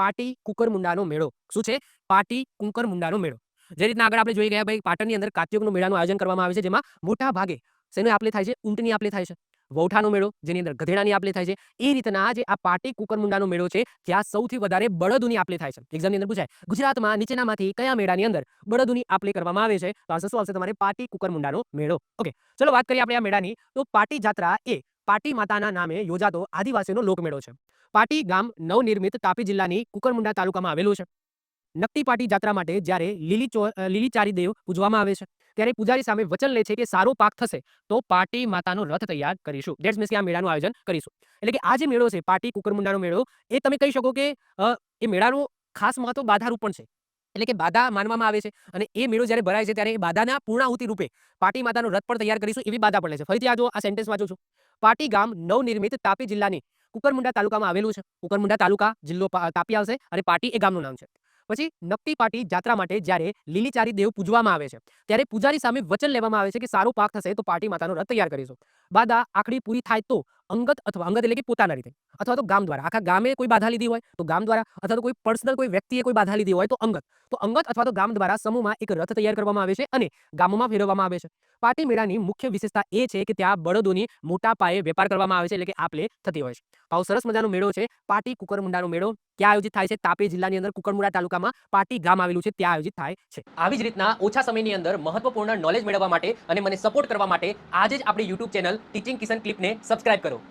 પાટી કુકરમુંડાનો મેળો. શું છે? પાટી કુંકરમુંડાનો મેળો. જે રીતના આગળ આપણે જોઈ ગયા ભાઈ, પાટણની અંદર કાત્યુકનો મેળાનું આયોજન કરવામાં આવે છે, જેમાં મોટા ભાગે શેની આપલે થાય છે? ઊંટની આપલે થાય છે. વૌઠાનો મેળો, જેની અંદર ગધેડાની આપલે થાય છે. એ રીતના જે આ પાટી કુકરમુંડાનો મેળો છે, ત્યાં સૌથી વધારે બળદોની આપલે થાય છે. એક્ઝામની અંદર પૂછાય, ગુજરાતમાં નીચેનામાંથી કયા મેળાની અંદર બળદોની આપલે કરવામાં આવે છે? તો આન્સર શું આવશે તમારે? પાટી કુકરમુંડાનો મેળો. ઓકે ચલો વાત કરીએ આપણે આ મેળાની. તો પાટી જાત્રા એ પાટી માતાના નામે યોજાતો આદિવાસીનો લોકમેળો છે. પાટી ગામ નવનિર્મિત તાપી જિલ્લાની કુકરમુંડા તાલુકામાં આવેલું છે. નકટી પાટી જાત્રા માટે જ્યારે લીલી ચો લીલી ચારી દેવ પૂજવામાં આવે છે, ત્યારે પૂજારી સામે વચન લે છે કે સારો પાક થશે, તો પાટી માતાનો રથ તૈયાર કરીશું. ડેટ્સ મીન્સ કે આ મેળાનું આયોજન કરીશું. એટલે કે આ જે મેળો છે, પાટી કુકરમુંડાનો મેળો, એ તમે કહી શકો કે એ મેળાનું ખાસ મહત્વ બાધારૂપ પણ છે. એટલે કે બાધા માનવામાં આવે છે અને એ મેળો જ્યારે ભરાય છે, ત્યારે એ બાધાના પૂર્ણાહુતિ રૂપે પાટી માતાનો રથ પણ તૈયાર કરીશું એવી બાધા પણ લે છે. ફરીથી આ જો આ સેન્ટેન્સ વાંચું છું. પાટી ગામ નવનિર્મિત તાપી જિલ્લાની કુકરમુંડા તાલુકામાં આવેલું છે. કુકરમુંડા તાલુકા જિલ્લો તાપી આવશે અને પાટી એ ગામનું નામ છે. પછી નકટી પાટી જાત્રા માટે જ્યારે લીલીચારી દેવ પૂજવામાં આવે છે, ત્યારે પૂજારી સામે વચન લેવામાં આવે છે કે સારો પાક થશે તો પાટી માતાનો રથ તૈયાર કરીશું. બાધા આખડી પૂરી થાય તો અંગત અથવા અંગત એટલે કે પોતાના રીતે અથવા તો ગામ દ્વારા. આખા ગામે કોઈ બાધા લીધી હોય તો ગામ દ્વારા અથવા તો કોઈ પર્સનલ કોઈ વ્યક્તિએ કોઈ બાધા લીધી હોય તો અંગત. તો અંગત અથવા તો ગામ દ્વારા સમૂહમાં એક રથ તૈયાર કરવામાં આવે છે અને ગામોમાં ફેરવવામાં આવે છે. પાટી મેળાની મુખ્ય વિશેષતા એ છે કે ત્યાં બળદોની મોટા પાયે વેપાર કરવામાં આવે છે એટલે કે આપલે થતી હોય છે. આવો સરસ મજાનો મેળો છે, પાટી કુકરમુંડાનો મેળો. ક્યાં આયોજિત થાય છે, તાપી જિલ્લાની અંદર કુકરમુંડા તાલુકામાં પાટી ગામ આવેલું છે, ત્યાં આયોજિત થાય છે. આવી જ રીતના ઓછા સમયની અંદર મહત્વપૂર્ણ નોલેજ મેળવવા માટે અને મને સપોર્ટ કરવા માટે આજે જ આપણી યુટ્યુબ ચેનલ ટીચિંગ કિશન ક્લિપને સબસ્ક્રાઇબ કરો.